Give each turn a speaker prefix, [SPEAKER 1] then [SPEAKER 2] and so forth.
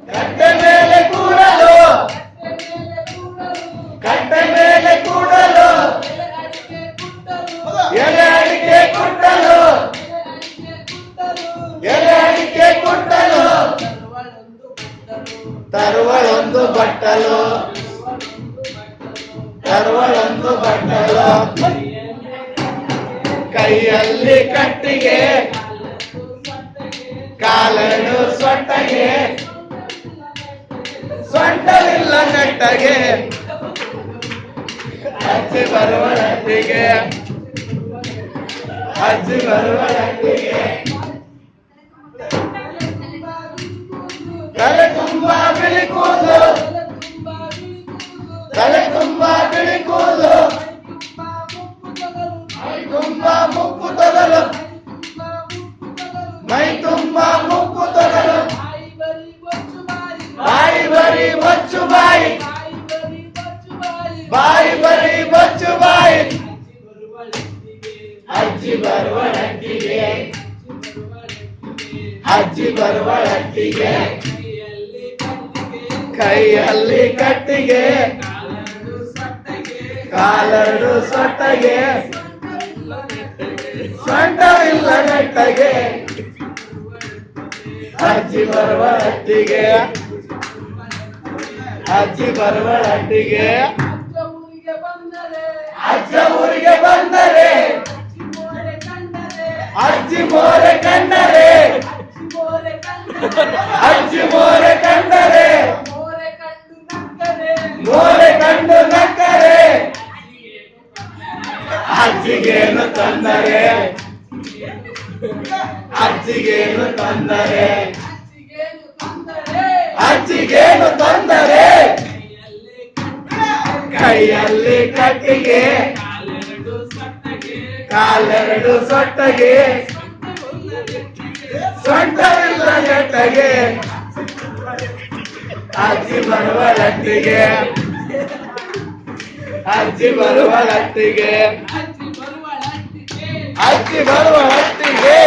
[SPEAKER 1] ಕಟ್ಟೆ ಮೇಲೆ ಕೂಡಲು ಕಟ್ಟೆ ಮೇಲೆ ಕೂಡಲು ಎಲೆ ಅಡಿಕೆ ಕುಟ್ಟಲು ಎಲೆ ಅಡಿಕೆ ಕುಟ್ಟಲು ತರುವಳೊಂದು ಬಟ್ಟಲು ತರುವಳೊಂದು ಬಟ್ಟಲು ಕೈಯಲ್ಲಿ ಕಟ್ಟಿಗೆ ಕಾಲನು ಸೊಟ್ಟಗೆ ಸೊಂಟವಿಲ್ಲ ನೆಟ್ಟಗೆ ಅಜ್ಜಿ ಬರುವಳಟ್ಟಿಗೆ ಅಜ್ಜಿ ಬರುವಳಟ್ಟಿಗೆ ತಲೆ ತುಂಬಾ ಬಿಳಿ ಕೂದಲು ತಲೆ ತುಂಬಾ ಬಿಳಿ ಕೂದಲು ಮೈ ತುಂಬಾ ಮುಕ್ಕು ತೊಗಲು ಮೈ ತುಂಬಾ ಮುಕ್ಕು ತೊಗಲು ಬಾಯಿ ಬರಿ ಬಚ್ಚು ಬಾಯಿ ಬಾಯಿ ಬರಿ ಬಚ್ಚು ಬಾಯಿ. ಅಜ್ಜಿ ಬರುವಳಟ್ಟಿಗೆ ಅಜ್ಜಿ ಬರುವಳಟ್ಟಿಗೆ ಕೈಯಲ್ಲಿ ಕಟ್ಟಿಗೆ. ಕಾಲರು ಸೊಟ್ಟಗೆ. ಇಲ್ಲ ನೆಟ್ಟಗೆ. ಅಜ್ಜಿ ಬರುವಳಟ್ಟಿಗೆ ಅಜ್ಜಿ ಬರುವಳಟ್ಟಿಗೆ ಅಜ್ಜ ಊರಿಗೆ ಬಂದರೆ. ಅಜ್ಜಿ ಮೋರೆ ಕಂಡರೆ. ಅಜ್ಜಿ ಮೋರೆ ಕಂಡರೆ. ಮೋರೆ ಕಂಡು ನಕ್ಕರೆ. ಅಜ್ಜಿಗೇನು ತಂದರೆ. ಅಜ್ಜಿಗೇನು ತಂದರೆ. ಅಜ್ಜಿಗೇನು ತಂದರೆ. ಕೈಯಲ್ಲಿ ಕಟ್ಟಿಗೆ. ಕಾಲೆರಡು ಸೊಟ್ಟಗೆ. ಸೊಂಟವಿಲ್ಲ ಜಟ್ಟಗೆ ಅಜ್ಜಿ ಬರುವ ಲಟ್ಟಿಗೆ ಅಜ್ಜಿ ಬರುವ ಲಟ್ಟಿಗೆ ಅಜ್ಜಿ ಬರುವ ಲಟ್ಟಿಗೆ